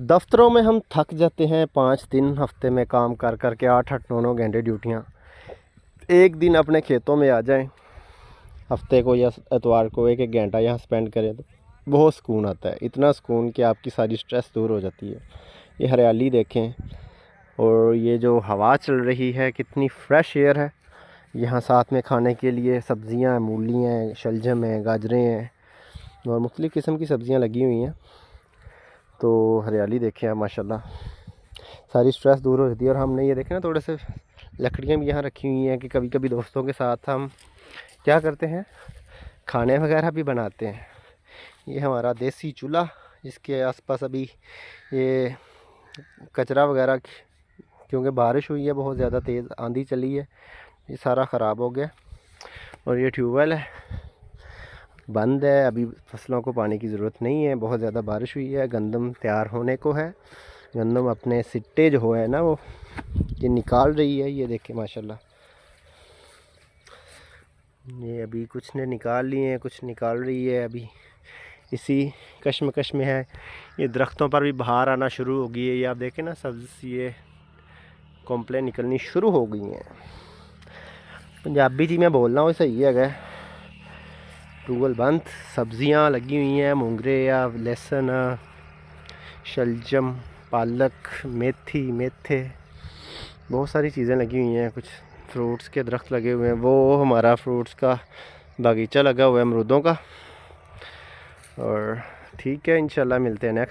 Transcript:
دفتروں میں ہم تھک جاتے ہیں، پانچ دن ہفتے میں کام کر کر کے آٹھ آٹھ نو نو گھنٹے ڈیوٹیاں۔ ایک دن اپنے کھیتوں میں آ جائیں، ہفتے کو یا اتوار کو ایک ایک گھنٹہ یہاں سپینڈ کریں تو بہت سکون آتا ہے۔ اتنا سکون کہ آپ کی ساری سٹریس دور ہو جاتی ہے۔ یہ ہریالی دیکھیں اور یہ جو ہوا چل رہی ہے، کتنی فریش ایئر ہے۔ یہاں ساتھ میں کھانے کے لیے سبزیاں ہیں مولی ہیں، شلجم ہیں، گاجریں ہیں اور مختلف قسم کی سبزیاں لگی ہوئی ہیں۔ تو ہریالی دیکھیں آپ ماشاء اللہ ساری سٹریس دور ہو جاتی ہے اور ہم نے یہ دیکھیں نا، تھوڑے سے لکڑیاں بھی یہاں رکھی ہوئی ہیں کہ کبھی کبھی دوستوں کے ساتھ ہم کیا کرتے ہیں، کھانے وغیرہ بھی بناتے ہیں۔ یہ ہمارا دیسی چولہا، جس کے آس پاس ابھی یہ کچرا وغیرہ، کیونکہ بارش ہوئی ہے، بہت زیادہ تیز آندھی چلی ہے، یہ سارا خراب ہو گیا اور یہ ٹیوب ویل ہے۔ بند ہے، ابھی فصلوں کو پانی کی ضرورت نہیں ہے، بہت زیادہ بارش ہوئی ہے، گندم تیار ہونے کو ہے۔ گندم اپنے سٹے جو ہوئے ہیں نا، وہ یہ نکال رہی ہے، یہ دیکھیں ماشاءاللہ۔ یہ ابھی کچھ نے نکال لیے ہیں، کچھ نکال رہی ہے، ابھی اسی کشمکش میں ہے۔ یہ درختوں پر بھی بہار آنا شروع ہو گئی ہے، یہ آپ دیکھیں نا، سبز یہ کمپلین نکلنی شروع ہو گئی ہیں۔ پنجابی جی میں بول رہا ہوں صحیح ہے گئے ٹوبل بند، سبزیاں لگی ہوئی ہیں، مونگرے یا لہسن، شلجم، پالک، میتھی، میتھے، بہت ساری چیزیں لگی ہوئی ہیں، کچھ فروٹس کے درخت لگے ہوئے ہیں، وہ ہمارا فروٹس کا باغیچہ لگا ہوا ہے، امرودوں کا۔ اور ٹھیک ہے، انشاءاللہ ملتے ہیں نیکسٹ